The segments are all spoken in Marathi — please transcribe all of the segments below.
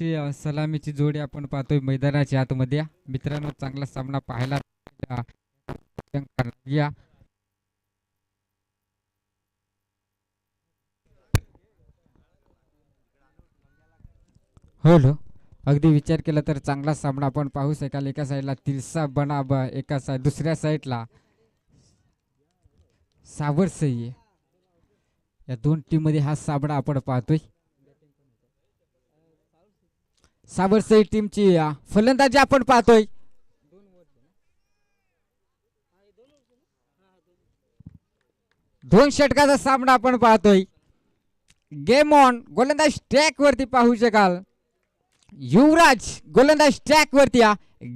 ती, सलामीची जोडी आपण पाहतोय मैदानाच्या आतमध्ये. मित्रांनो चांगला सामना पाहायला या हो लो अगदी विचार केला तर चांगला सामना आपण पाहू शकाल. एका साईडला तिरसा बनाब एका साईड दुसऱ्या साईडला सावरसई. या दोन टीममध्ये हा सामना आपण पाहतोय. साबरसई टीमची फलंदाजी आपण पाहतोय. दोन षटकाचा सामना आपण पाहतोय. गेम ऑन गोलंदाज ट्रॅक वरती पाहू शकाल. युवराज गोलंदाज ट्रॅक वरती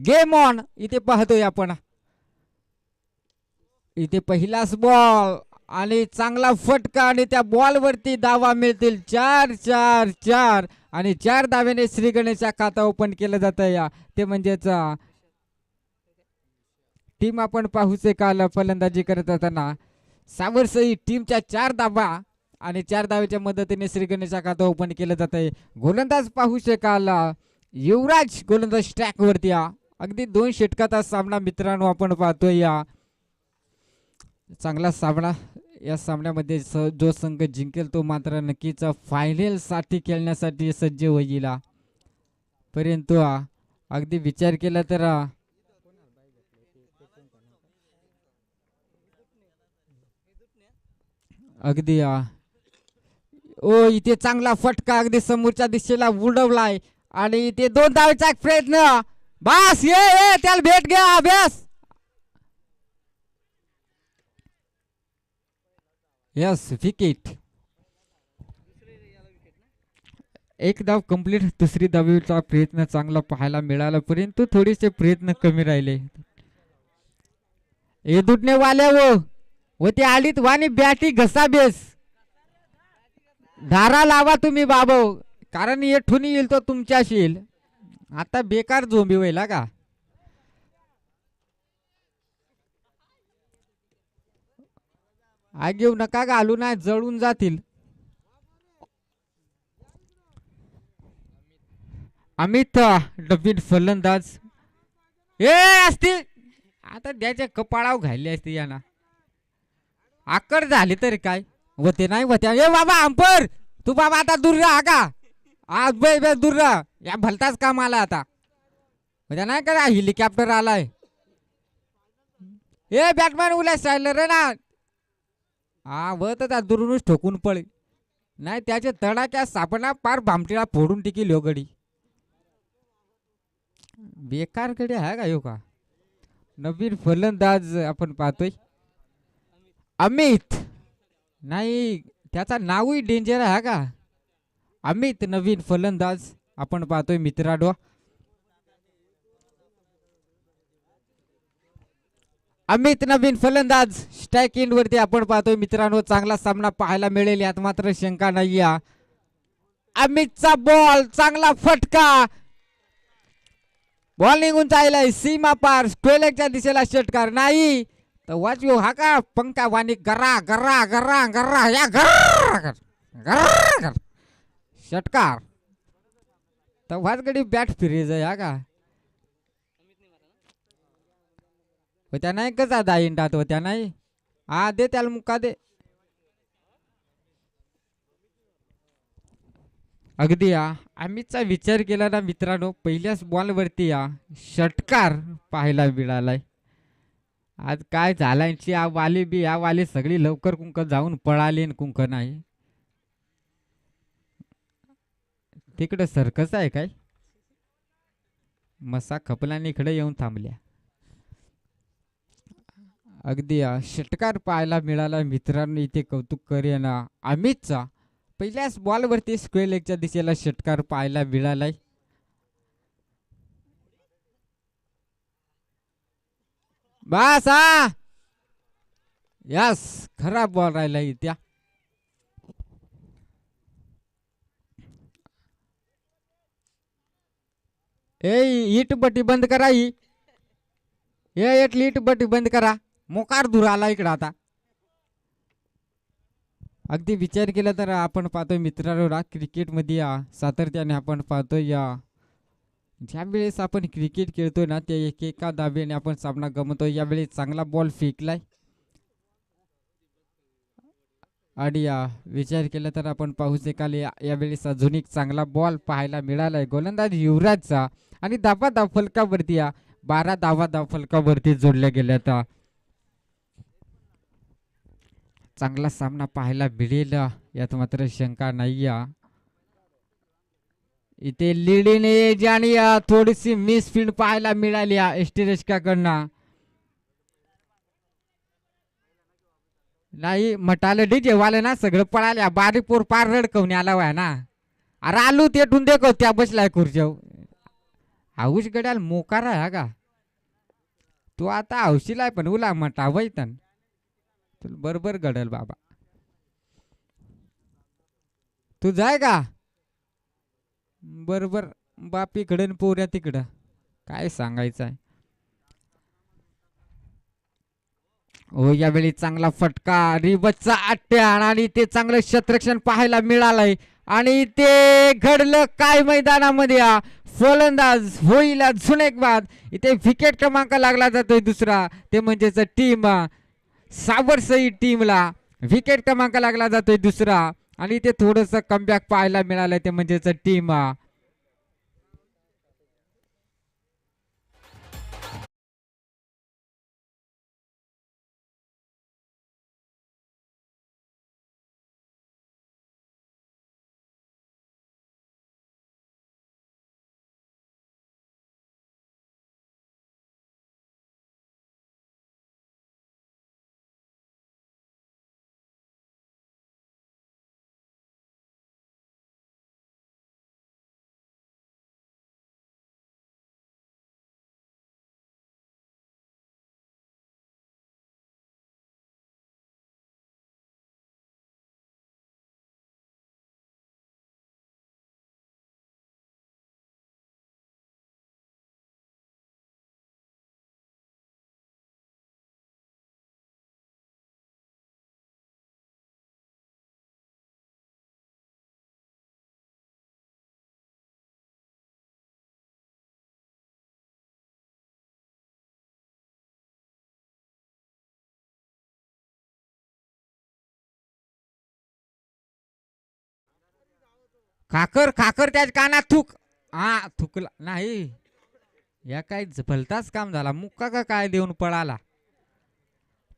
गेम ऑन इथे पाहतोय आपण. इथे पहिलाच बॉल आणि चांगला फटका आणि त्या बॉल वरती दावा मिळतील. चार चार चार. आणि चार दाव्याने श्री गणेशचा खाता ओपन केलं जातं. या ते म्हणजेच टीम आपण पाहूचे काल फलंदाजी करत असताना. सावरसई टीमच्या चार धावा आणि चार धावेच्या मदतीने श्री गणेशचा खाता ओपन केलं जात आहे गोलंदाज पाहू शकाल युवराज गोलंदाज ट्रॅकवरती या. अगदी दोन षटकाचा सामना मित्रांनो आपण पाहतोय या. चांगला सामना या सामन्यामध्ये स जो संघ जिंकेल तो मात्र नक्कीच फायनलसाठी खेळण्यासाठी सज्ज होईल. परंतु अगदी विचार केला तर अगदी आ, ओ इथे चांगला फटका अगदी समोरच्या दिशेला उडवलाय. आणि इथे दोन धावेचा एक प्रयत्न. बास ये ये त्याला भेट घ्या अभ्यास. यस विकेट एक धाव कंप्लीट दुसरी धावीचा प्रयत्न चांगला पाहायला मिळाला परंतु थोडेसे प्रयत्न कमी राहिले. हे दुटणे वाल्या व ते आलीत वाणी बॅटी घसा बेस धारा लावा तुम्ही बाबो कारण येठून येईल तो तुमच्याशी येईल. आता बेकार झोंबी होईल का? आग घेऊ नका घालू नाही जळून जातील. अमित डबीन फलंदाज. ए असती आता द्याच्या कपाळाव घालली असते यांना. आकड झाली तरी काय? होते नाही होत्या ए बाबा अंपर तू बाबा आता दूर राहा का? आज बे बे दूर राहा. या भलताच काम आला आता. म्हणजे नाही का हेलिकॉप्टर आलाय? ए बॅटमॅन उल्या चाललं रे ना. हा व तर त्या दुरूनच ठोकून पळे. नाही त्याचे तडाक्या सापडा पार भामटीला फोडून टिकील हो गडी. बेकार गडी आहे का यो का? नवीन फलंदाज आपण पाहतोय. अमित! नाही त्याचा नावही डेंजर आहे का? अमित नवीन फलंदाज आपण पाहतोय मित्राडो अमित नवीन फलंदाज. स्ट्राईक इन वरती आपण पाहतोय मित्रांनो चांगला सामना पाहायला मिळेल यात मात्र शंका नाही या अमितचा बॉल चांगला फटका. बॉल निघून चाललाय सीमा पार. स्क्वेलेकच्या दिशेला षटकार नाही. तर वाचू हा का पंका वाणी गरा गरा गरा गरा या गरा गर गरा गर. षटकार. तर वाचगडी बॅट फिरेज या का? होत्या नाही कसा दहा इंटात होत्या नाही? हा दे त्याला मुका दे? अगदी या आम्हीचा विचार केला ना मित्रांनो पहिल्याच बॉलवरती या षटकार पाहायला मिळालाय. आज काय झालायची या वाली बी या वाली सगळी लवकर कुंक जाऊन पळाली कुंक नाही. तिकडं सर्कस आहे काय? मसा खपल्याने इकडे येऊन थांबल्या. अगदी षटकार पाहायला मिळाला मित्रांनो इथे कौतुक करेन अमितचा. पहिल्याच बॉलवरती स्क्वेअर लेगच्या दिशेला षटकार पाहायला मिळालाय. बस यस खराब बॉल राहिला इत्या ए इट बटी बंद करा ही. ए इटली इट बटी बंद करा. मोकार धुरा आला इकडं आता. अगदी विचार केला तर आपण पाहतोय मित्रांनो क्रिकेटमध्ये या सातत्याने आपण पाहतोय या. ज्या वेळेस आपण क्रिकेट खेळतोय ना त्या एकेका दाब्याने आपण सामना गमवतोय. यावेळी चांगला बॉल फेकलाय. आणि या विचार केला तर आपण पाहू शकाल यावेळेस अजून एक चांगला बॉल पाहायला मिळालाय. गोलंदाज युवराजचा. आणि दाबा दाफलकावरती फलकावरती या बारा दाबा दाफलकावरती फलकावरती जोडल्या गेल्या आता. चांगला सामना पाहायला मिळेल यात मात्र शंका नाही इथे लिडीने एज आणि थोडीशी मिस फील्ड पाहायला मिळाली एस्टिरेस्काकडनं नाही म्हटाले डीजे वाले ना सगळं पळाल्या. बारीक पोर पार रडकवणी आला वय ना. अरे आलू ते ठून देखो त्या बसलाय खुर्जव हाऊस गड्याल मोकार आहे हा का? तू आता हौशीला पण उला मटा वैतन तुला बरोबर घडल बाबा. तू जाय का? बरोबर. बाप इकडे पोऱ्या तिकडं. काय सांगायचं आहे हो यावेळी चांगला फटका. रिबसचा अट्ट्या आणि ते चांगलं शत्रक्षण पाहायला मिळालंय. आणि ते घडलं काय मैदानामध्ये? फलंदाज होईल झुनेकबाद बाद. इथे विकेट क्रमांक लागला जातोय दुसरा. ते म्हणजेच टीम सावरसई टीमला विकेट क्रमांक लागला जातोय दुसरा. आणि ते थोडंसं कमबॅक पाहायला मिळालं ते म्हणजेच टीम खाकर खाकर त्याच कानात थुक. हा थुकला. नाही. या काय भलताच काम झाला. मुक्का का काय देऊन पळाला?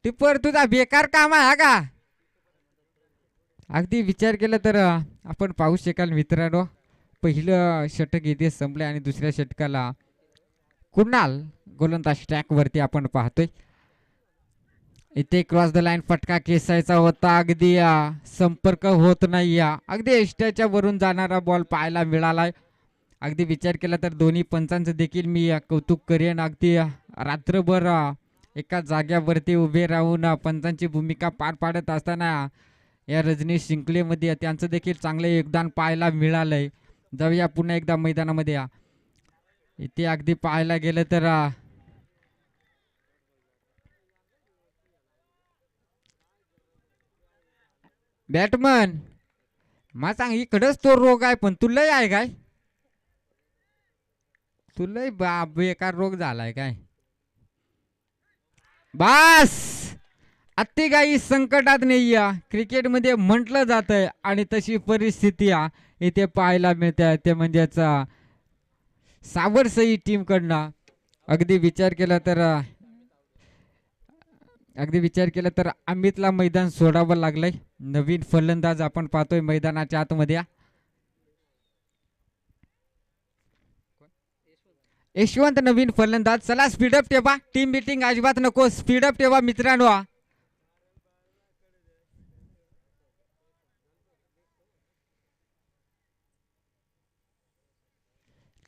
टिप्पर तुझा बेकार काम आहे हा का? अगदी विचार केला तर आपण पाहू शकाल मित्रांनो. पहिलं षटक इथे संपले आणि दुसऱ्या षटकाला कुणाल गोलंदाज ट्रॅकवरती आपण पाहतोय. इथे क्रॉस द लाईन फटका केसायचा होता. अगदी संपर्क होत नाही या अगदी एष्ट्याच्या वरून जाणारा बॉल पाहायला मिळालाय. अगदी विचार केला तर दोन्ही पंचांचं देखील मी कौतुक करेन. अगदी रात्रभर एका जाग्यावरती उभे राहून पंचांची भूमिका पार पाडत असताना या रजनीश शिंकलेमध्ये त्यांचं देखील चांगलं योगदान पाहायला मिळालंय. जाऊया पुन्हा एकदा मैदानामध्ये या इथे अगदी पाहायला गेलं तर बॅटमन मा सांग इकडंच तो रोग आहे पण तुलाही आहे काय? तुलाही बा बेकार रोग झालाय काय? बास! अत्तेगाई संकटात नाही या क्रिकेटमध्ये म्हटलं जातंय आणि तशी परिस्थिती या इथे पाहायला मिळते. ते म्हणजेच सावरसई टीमकडनं अगदी विचार केला तर अगदी विचार केला तर अमितला मैदान सोडावं लागलंय. नवीन फलंदाज आपण पाहतोय मैदानाच्या आतमध्ये. यशवंत नवीन फलंदाज. चला स्पीडअप ठेवा. टीम मिटिंग अजिबात नको. स्पीडअप ठेवा मित्रांनो.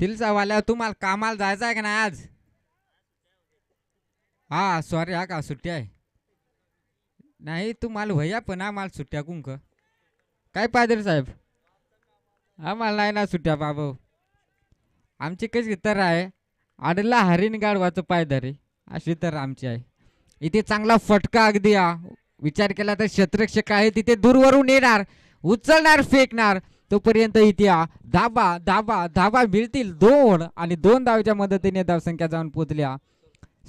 तिलचा वाल्या तुम्हाला कामाला जायचं आहे का नाही आज? हा सॉरी हा का सुट्टी आहे? नाही तू माल भैया पण आम्हाला सुट्ट्या कुंक. काय पादर साहेब? आम्हाला नाही ना सुट्ट्या बाबा. आमची कशी तर आहे आडला हरिण गाडवाचं पायदरी अशी तर आमची आहे. इथे चांगला फटका अगदी या विचार केला तर शत्रक्षक आहे तिथे दूरवरून येणार उचलणार फेकणार. तोपर्यंत इथे या धाबा धाबा धाबा मिळतील दोन. आणि दोन धावच्या मदतीने धावसंख्या जाऊन पोचल्या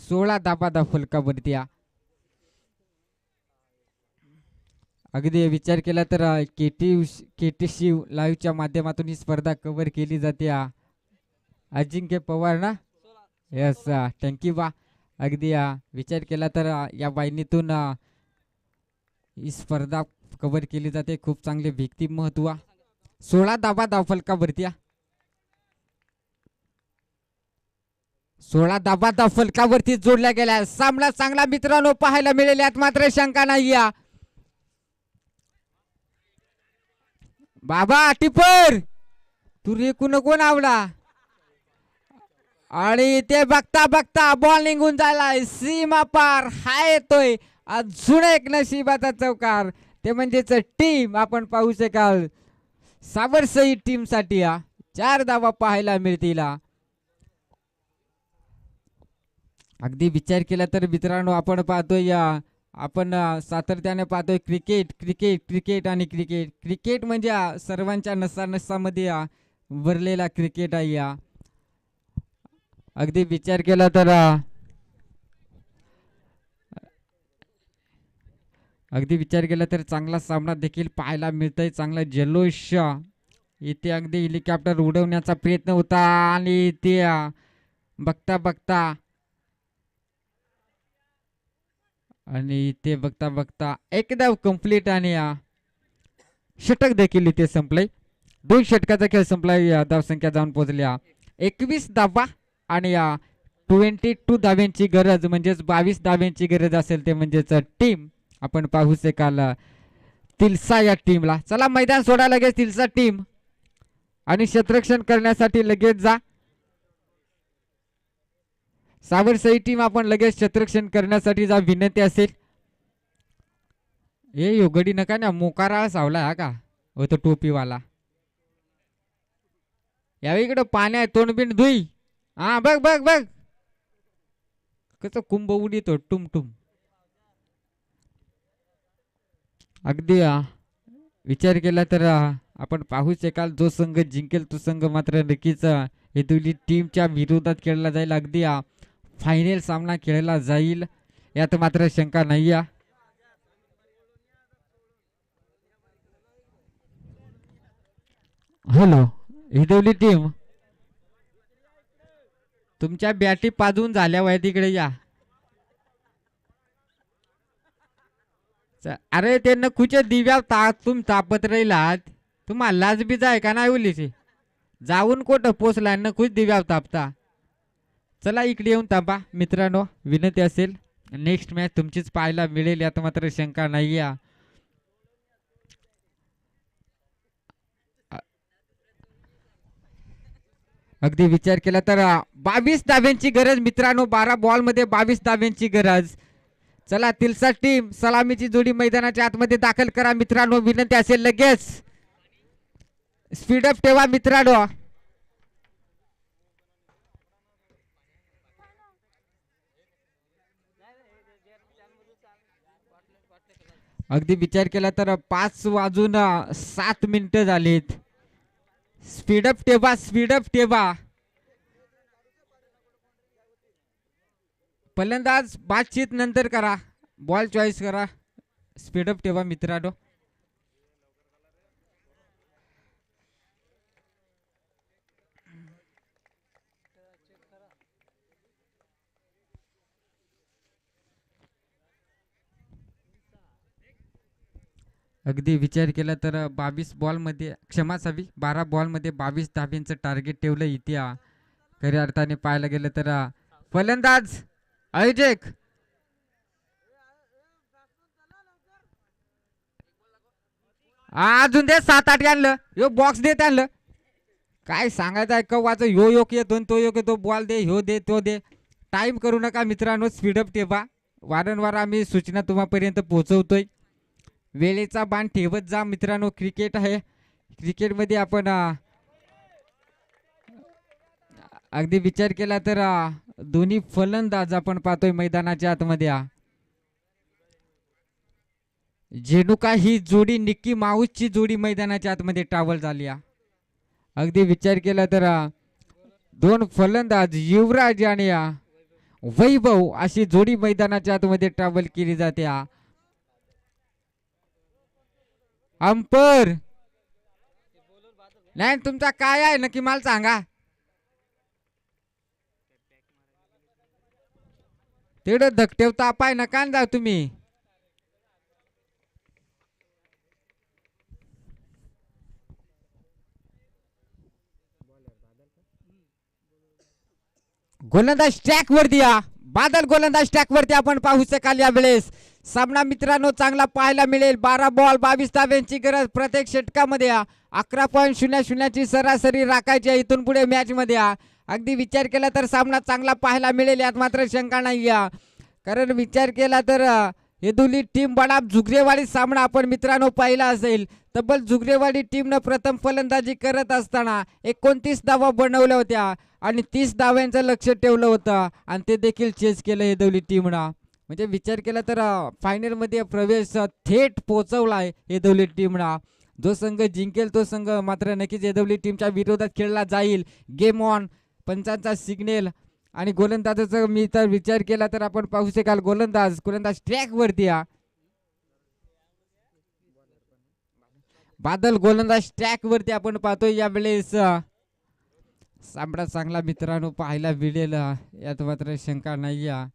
सोळा धाबा धाव फलकावरती बनत्या अगदी विचार केला तर K T K T Shiv लाईव्हच्या माध्यमातून ही स्पर्धा कव्हर केली जाते अजिंक्य पवार ना? येस थँक्यू बा. अगदी विचार केला तर या वाहिनीतून ही स्पर्धा कव्हर केली जाते. खूप चांगले व्यक्ती महत्त्व सोळा दाबा धाव फलकावरती सोळा दाबा धाव फलकावरती जोडल्या गेल्या. सामना चांगला मित्रांनो पाहायला मिळेल यात मात्र शंका नाही या बाबा टिपर! तू रेकू नको आवडा. आणि ते बघता बघता बॉल निघून जायला सीमा पार हा येतोय. अजून एक नशिबाचा चौकार. ते म्हणजेच टीम आपण पाहू शकाल. सावरसई टीमसाठी हा चार धावा पाहायला मिळतील अगदी विचार केला तर मित्रांनो आपण पाहतोय या. आपण सातत्याने पाहतोय क्रिकेट क्रिकेट क्रिकेट आणि क्रिकेट. क्रिकेट म्हणजे सर्वांच्या नसानसामध्ये भरलेला क्रिकेट आहे या अगदी विचार केला तर अगदी विचार केला तर चांगला सामना देखील पाहायला मिळतोय चांगला जल्लोष इथे अगदी हेलिकॉप्टर उडवण्याचा प्रयत्न होता आणि ते बघता बघता आणि इथे बघता बघता एकदा कंप्लीट आणि षटक देखील इथे संपले. दोन षटकाचा खेळ संपलाय धावसंख्या जाऊन पोहोचल्या. एकवीस धावा आणि ट्वेंटी टू धाव्यांची गरज म्हणजेच बावीस धाव्यांची गरज असेल ते म्हणजेच टीम आपण पाहू शकाल तिलसा या टीमला चला मैदान सोडा लगेच तिलसा टीम आणि क्षेत्ररक्षण करण्यासाठी लगेच जा. सावरसाई टीम आपण लगेच क्षेत्ररक्षण करण्यासाठी जा विनंती असेल. ए योगडी नका ना मोकारा सावला हा का? हो तो टोपीवाला. यावेळी इकडं पाण्या तोंडबिंड धुई. हा बघ बघ बघ. कसं कुंभ उडीतो टुम टुम. अगदी विचार केला तर आपण पाहू शकाल जो संघ जिंकेल तो संघ मात्र नक्कीच हे दोन्ही टीमच्या विरोधात खेळला जाईल. अगदी आ, फायनल सामना खेळला जाईल यात मात्र शंका नाही आ. हॅलो हिदवली टीम तुमच्या बॅटी पाजून झाल्या वय तिकडे या. अरे ते नखूच्या दिव्या ता तुम तापत राहिलात? तुम्हाला लाज बी जाय का नाही उलीची? जाऊन कुठं पोचला नखूच दिव्या तापता? चला इकडे येऊन थांबा. मित्रांनो विनंती असेल नेक्स्ट मॅच तुमचीच पाहायला मिळेल यात मात्र शंका नाही या अगदी विचार केला तर बावीस धाव्यांची गरज मित्रांनो बारा बॉलमध्ये बावीस धाव्यांची गरज. चला तिलसा टीम सलामीची जोडी मैदानाच्या आतमध्ये दाखल करा. मित्रांनो विनंती असेल लगेच. स्पीडअप ठेवा मित्रांनो. अगदी विचार केला तर पाच वाजून सात मिनिटं झालीत. स्पीडअप टेबा स्पीडअप टेबा फलंदाज बातचीत नंतर करा. बॉल चॉईस करा. स्पीडअप टेबा मित्रांनो. अगदी विचार केला तर बावीस बॉलमध्ये क्षमा असावी बारा बॉलमध्ये बावीस धाबींचं टार्गेट ठेवलं इथे खऱ्या अर्थाने पाहायला गेलं तर फलंदाज अयोजेक अजून दे सात आठ आणलं. यो बॉक्स देत आणलं काय सांगायचं आहे वाच यो योग येतो तो योग येतो. बॉल दे ह्यो दे तो दे. टाइम करू नका मित्रांनो स्पीडअप ठेवा. वारंवार आम्ही सूचना तुम्हापर्यंत पोहोचवतोय. वेळेचा बाण ठेवत जा मित्रांनो क्रिकेट आहे. क्रिकेटमध्ये आपण अगदी विचार केला तर दोन्ही फलंदाज आपण पाहतोय मैदानाच्या आतमध्ये आ. जेनुका ही जोडी निक्की माऊसची जोडी मैदानाच्या आतमध्ये ट्रॅव्हल झाली अगदी विचार केला तर दोन फलंदाज युवराज आणि वैभव अशी जोडी मैदानाच्या आतमध्ये ट्रॅव्हल केली जाते हा. अंपर. नाही तुमचा काय आहे? नक्की मला सांगा. तेवढं धकटेव ताप आहे नका न जाऊ तुम्ही? गोलंदाज ट्रॅक वर दिया बादल गोलंदाज ट्रॅक वरती आपण पाहू शकाल या वेळेस सामना मित्रांनो चांगला पाहायला मिळेल. बारा बॉल बावीस ताब्यांची गरज प्रत्येक षटकामध्ये या. अकरा पॉईंट शून्य शून्याची सरासरी राखायची आहे इथून पुढे मॅच मध्ये या. अगदी विचार केला तर सामना चांगला पाहायला मिळेल यात मात्र शंका नाही या कारण विचार केला तर येदुली टीम बडा झुगरेवाडी सामना आपण मित्रांनो पाहिला असेल. तब्बल झुगरेवाडी टीमनं प्रथम फलंदाजी करत असताना एकोणतीस धावा बनवल्या होत्या आणि तीस धाव्यांचं लक्ष ठेवलं होतं आणि ते देखील चेस केलं येदवली टीमनं म्हणजे विचार केला तर फायनलमध्ये प्रवेश थेट पोचवला आहे येदवली टीमनं जो संघ जिंकेल तो संघ मात्र नक्कीच येदवली टीमच्या विरोधात खेळला जाईल. गेम ऑन पंचांचा सिग्नेल आणि गोलंदाजाचा मी तर विचार केला तर आपण पाहू शकाल गोलंदाज गोलंदाज ट्रॅक वरती हा. बादल गोलंदाज ट्रॅक वरती आपण पाहतोय या वेळेस सामना चांगला मित्रांनो पाहायला मिळेल यात मात्र शंका नाही या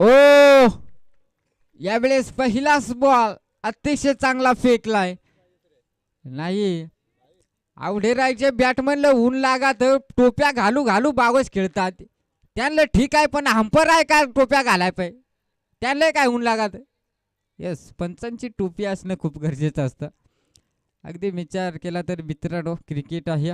ओ! यावेळेस पहिलाच बॉल अतिशय चांगला फेकलाय. नाही. आवडेरायचे बॅटमनला ऊन लागत टोप्या घालू घालू बावस खेळतात. त्यांना ठीक आहे पण हंपर आहे का टोप्या घालाय पाहिजे त्यांना काय ऊन लागत? येस पंचांची टोपी असणं खूप गरजेचं असतं. अगदी विचार केला तर मित्रांनो क्रिकेट आहे.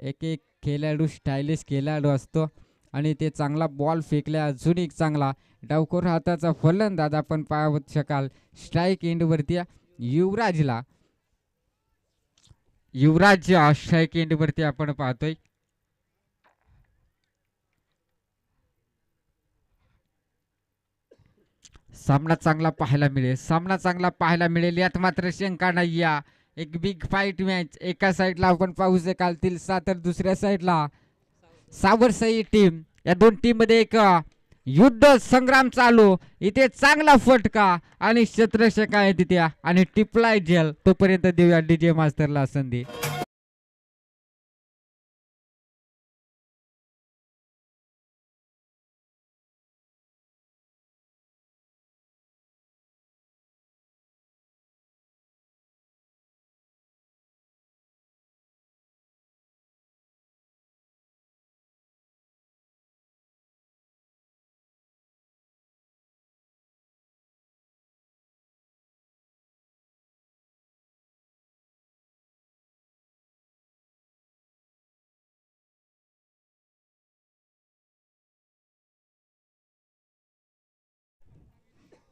एक एक खेळाडू स्टायलिश खेळाडू असतो आणि ते चांगला बॉल फेकल्या अजून एक चांगला डावखोर हाताचा फलंदाज आपण पाहू शकाल. स्ट्राईक एंडवरती युवराजला युवराज स्ट्राईक केंद्रवरती आपण पाहतोय. सामना चांगला पाहायला मिळेल. सामना चांगला पाहायला मिळेल यात मात्र शंका नाही या. एक बिग फाईट मॅच एका साईडला आपण पाहू शकाल तिलसा तर दुसऱ्या साईडला सावरसई टीम या दोन टीममध्ये एक युद्ध संग्राम चालू. इथे चांगला फटका आणि शत्रशका आहे तिथे आणि टिपलाय जेल. तोपर्यंत देऊया डीजे मास्तरला संधी.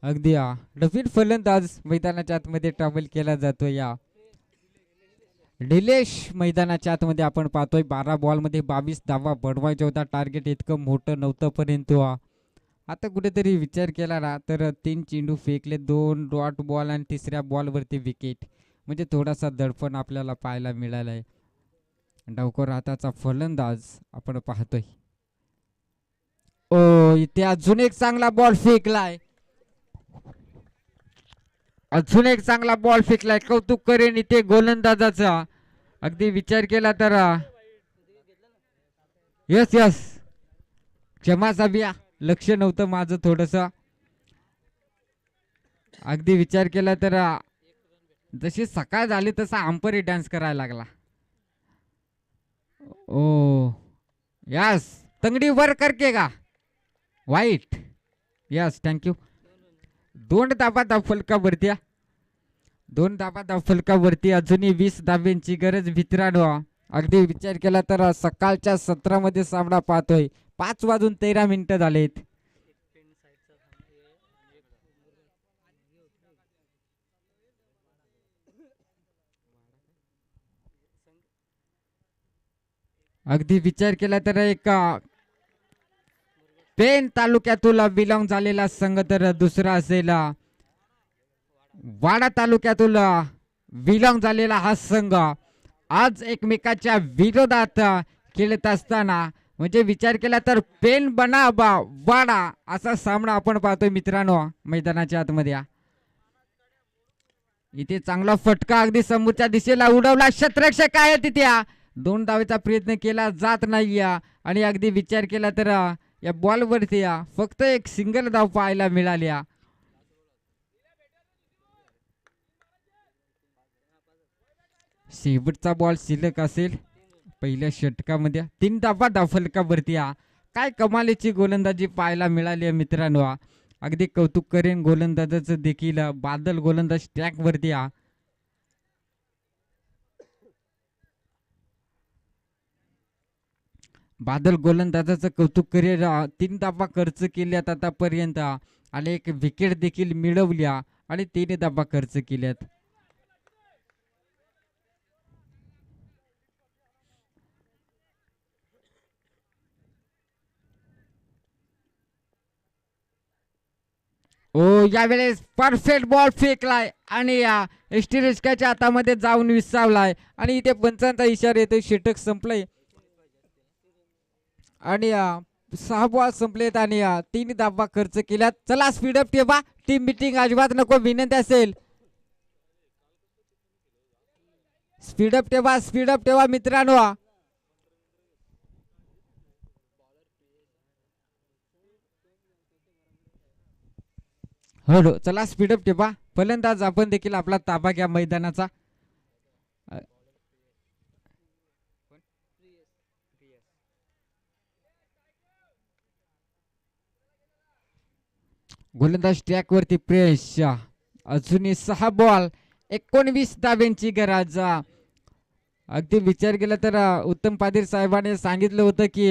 अगदी हा. नवीन फलंदाज मैदानाच्या आतमध्ये ट्रॅव्हल केला जातो या. निलेश मैदानाच्या आतमध्ये आपण पाहतोय बारा बॉलमध्ये बावीस धावा बनवायचा होता टार्गेट इतकं मोठं नव्हतं परंतु आता कुठेतरी विचार केला ना तर तीन चेंडू फेकले दोन डॉट बॉल आणि तिसऱ्या बॉलवरती विकेट. म्हणजे थोडासा दडपण आपल्याला पाहायला मिळाला आहे. डावकर हाताचा फलंदाज आपण पाहतोय. ओ इथे अजून एक चांगला बॉल फेकलाय. अजून एक चांगला बॉल फेकलाय. कौतुक करेन इथे गोलंदाजाचा. अगदी विचार केला तर. यस यस क्षमा साबिया. लक्ष नव्हतं माझं थोडस. अगदी विचार केला तर जशी सकाळ झाली तसा अंपरी डान्स करायला लागला. ओ यस तंगडी वर करके का वाईट यस थँक्यू दोन दाबा धाव फलकावरती दोन दाबा धाव फलकावरती अजूनही वीस दाब्यांची गरज मित्रांनो अगदी विचार केला तर सकाळच्या सत्रामध्ये सामना पाहतोय. पाच वाजून तेरा मिनिटं झालेत. अगदी विचार केला तर एक पेन तालुक्यातून बिलॉंग झालेला संघ तर दुसरा असेल. वाडा तालुक्यातून बिलॉंग झालेला हा संघ आज एकमेकाच्या विरोधात खेळत असताना म्हणजे विचार केला तर पेन बना बा वाडा असा सामना आपण पाहतोय मित्रांनो मैदानाच्या आतमध्ये. इथे चांगला फटका अगदी समोरच्या दिशेला उडवला. शत्रक्षक आहे तिथे दोन धावेचा प्रयत्न केला जात नाही आणि अगदी विचार केला तर या बॉलवरती या. फक्त एक सिंगल धाव पाहायला मिळाली शेवटचा बॉल शिल्लक असेल. पहिल्या षटकामध्ये. तीन धावा धावफलकावरती या. काय कमालीची गोलंदाजी पाहायला मिळाली आहे मित्रांनो. हा. अगदी कौतुक करेन गोलंदाजाचं देखील. बादल गोलंदाज ट्रॅकवरती वरती बादल गोलंदाजाचं कौतुक करेन तीन धावा खर्च केल्यात आतापर्यंत आणि एक विकेट देखील मिळवल्या आणि तीन धावा खर्च केल्यात. ओ यावेळेस परफेक्ट बॉल फेकलाय आणि या एसटी रिस्काच्या हातामध्ये जाऊन विसावलाय. आणि इथे पंचांचा इशारा येतो षटक संपलाय. आणि सहा बॉल संपलेत आणि तीन धावा खर्च केल्यात चला स्पीडअप ठेवा. टीम मिटिंग अजिबात नको विनंती असेल. स्पीडअप ठेवा स्पीडअप ठेवा मित्रांनो. हो हो चला स्पीडअप ठेवा. फलंदाज आपण देखील आपला ताबा घ्या मैदानाचा. गोलंदाज ट्रॅकवरती प्रेश. अजूनही सहा बॉल एकोणवीस धाब्यांची गरज. अगदी विचार केला तर उत्तम पाधीर साहेबाने सांगितलं होतं की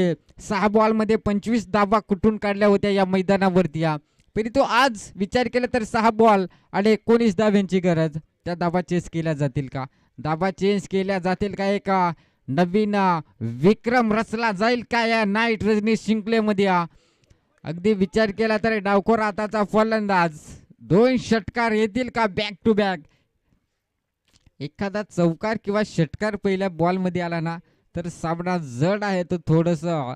सहा बॉलमध्ये पंचवीस धाबा कुठून काढल्या होत्या या मैदानावरती? या तरी तो आज विचार केला तर सहा बॉल आणि एकोणीस धाब्यांची गरज. त्या धाबा चेंज केल्या जातील का? धाबा चेंज केल्या जातील का एक? नवीन विक्रम रचला जाईल का या नाईट रजनी शिंकलेमध्ये? या अगदी विचार केला तर डावखोर आताचा फलंदाज. दोन षटकार येतील का बॅक टू बॅक एखादा चौकार किंवा षटकार पहिल्या बॉलमध्ये आला ना तर सामना जड आहे तो थोडंसं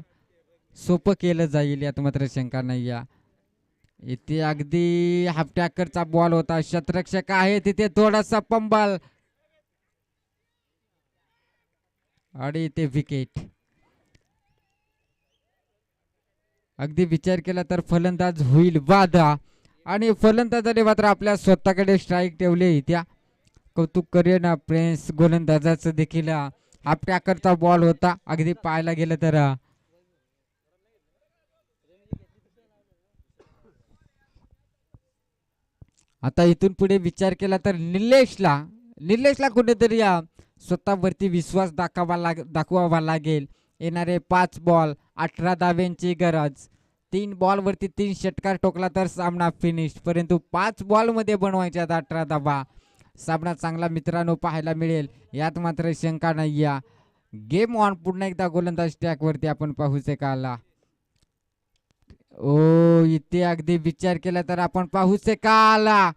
सोपं केलं जाईल यात मात्र शंका नाही या इथे अगदी हाफटॅकरचा बॉल होता. शतरक्षक आहे तिथे थोडासा पंबल. आणि इथे विकेट अगदी विचार केला तर फलंदाज होईल बाधा आणि फलंदाजाने मात्र आपल्या स्वतःकडे स्ट्राईक ठेवले. त्या कौतुक करेन प्रिन्स गोलंदाजाचं देखील आपट्याकरचा बॉल होता. अगदी पाहायला गेलं तर आता इथून पुढे विचार केला तर निलेशला. निलेशला कुठेतरी या स्वतःवरती विश्वास दाखवा लाग दाखवावा लागेल. येणारे पाच बॉल अठरा धाव्यांची गरज. तीन बॉलवरती तीन षटकार टोकला तर सामना फिनिश परंतु पाच बॉलमध्ये बनवायच्या अठरा धावा. सामना चांगला मित्रांनो पाहायला मिळेल. यात मात्र शंका नाही या गेम ऑन पुन्हा एकदा गोलंदाज ट्रॅकवरती आपण पाहू शकाला. ओ इथे अगदी विचार केला तर आपण पाहू शकाला.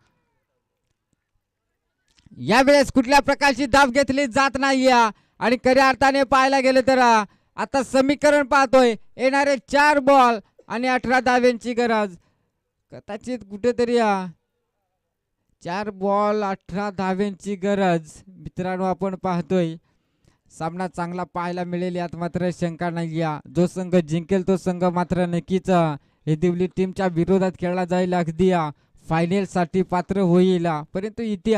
यावेळेस कुठल्या प्रकारची धाव घेतली जात नाही या आणि खऱ्या अर्थाने पाहायला गेलं तर आता समीकरण पाहतोय. येणारे चार बॉल आणि अठरा धाव्यांची गरज. कदाचित कुठेतरी अ, चार बॉल अठरा धाव्यांची गरज. मित्रांनो आपण पाहतोय. सामना चांगला पाहायला मिळेल यात मात्र शंका नाही या जो संघ जिंकेल तो संघ मात्र नक्कीच हे. दिवली टीमच्या विरोधात खेळला जाईल अगदी फायनलसाठी पात्र होईल परंतु इथे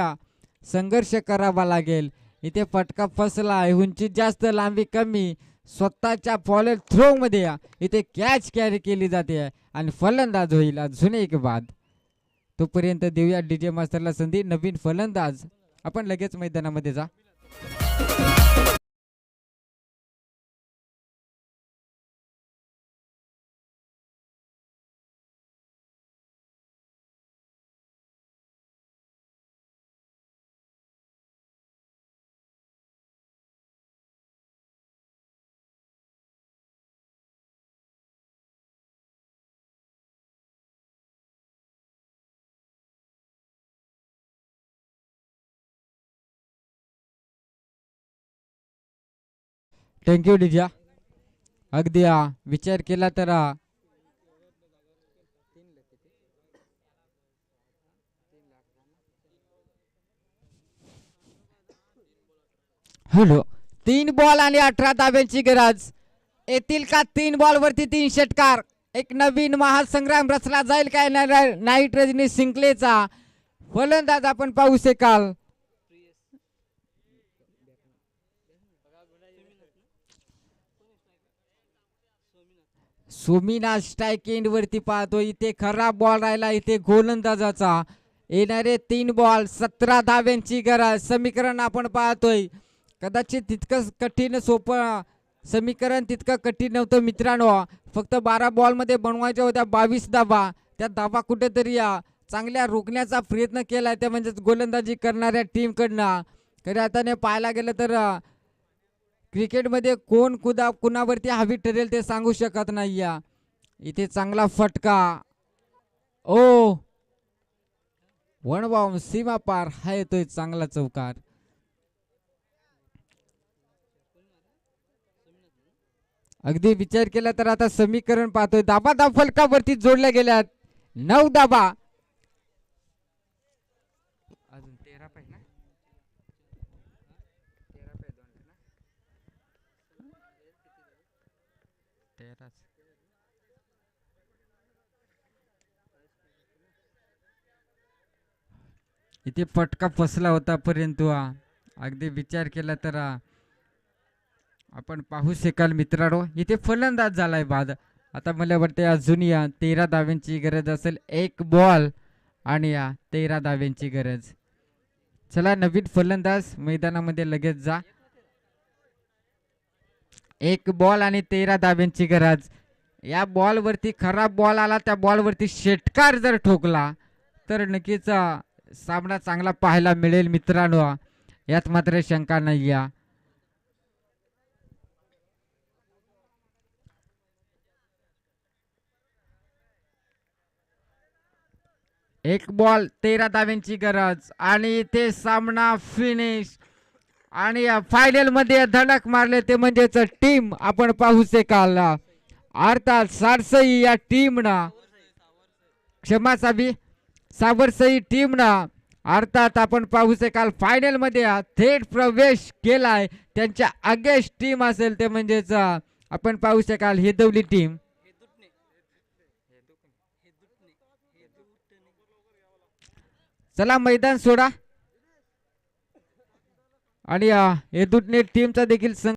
संघर्ष करावा लागेल. इथे फटका फसला आहे उंची जास्त लांबी कमी. स्वतःच्या फॉलर थ्रो मध्ये इथे कॅच कॅरी केली जाते. आणि फलंदाज होईल अजून एक बाद. तोपर्यंत देऊया डीजे मास्टरला संधी. नवीन फलंदाज. आपण लगेच मैदानामध्ये जा. थँक्यू डिजा अगदी विचार केला तर हॅलो. तीन बॉल आणि अठरा धाब्यांची गरज. येतील का तीन बॉल वरती तीन षटकार? एक नवीन महासंग्राम रचला जाईल काय ना- नाईट रजनी सिंकलेचा फलंदाज आपण पाहू शकाल. सुमिना स्ट्राईक एंड वरती पाहतो इथे खराब बॉल राहिला. इथे गोलंदाजाचा. येणारे तीन बॉल सतरा धाव्यांची गरज. समीकरण आपण पाहतोय. कदाचित तितकं कठीण सोपं समीकरण तितकं कठीण नव्हतं मित्रांनो. फक्त बारा बॉलमध्ये बनवायच्या होत्या. बावीस धावा. त्या धावा कुठेतरी चांगल्या रोखण्याचा प्रयत्न केला त्या म्हणजेच गोलंदाजी करणाऱ्या टीमकडनं खऱ्या अर्थाने पाहायला गेलं तर क्रिकेटमध्ये कोण कुदा कुणावरती हवी ठरेल ते सांगू शकत नाही या इथे चांगला फटका. ओ! वन सीमा पार हा येतोय चांगला चौकार. अगदी विचार केला तर आता समीकरण पाहतोय. दाबा दाब फलकावरती जोडल्या गेल्यात. नऊ दाबा अजून तेरा पाहिजे ना तेरा पाहिजे दोन ना तेराच इथे फटका फसला होता परंतु अगदी विचार केला तर आपण पाहू शकाल मित्रांनो इथे फलंदाज झालाय बाद. आता मला वाटते अजून या तेरा धाव्यांची गरज असेल. एक बॉल आणि या तेरा धाव्यांची गरज. चला नवीन फलंदाज मैदानामध्ये लगेच जा. एक बॉल आणि तेरा धाव्यांची गरज. या बॉलवरती खराब बॉल आला त्या बॉलवरती षटकार जर ठोकला तर नक्कीच सामना चांगला पाहायला मिळेल मित्रांनो. यात मात्र शंका नाही या एक बॉल तेरा धाव्यांची गरज आणि ते सामना फिनिश आणि फायनलमध्ये धडक मारले ते म्हणजेच टीम आपण पाहू शकाल. अर्थात सारसई या टीमनं क्षमा साबी सावरसई टीमनं अर्थात आपण पाहू शकाल फायनलमध्ये थेट प्रवेश केलाय. त्यांच्या अगेन्स्ट टीम असेल ते म्हणजेच आपण पाहू शकाल हेदवली टीम चला मैदान सोडा. आणि हेदुटने टीमचा देखील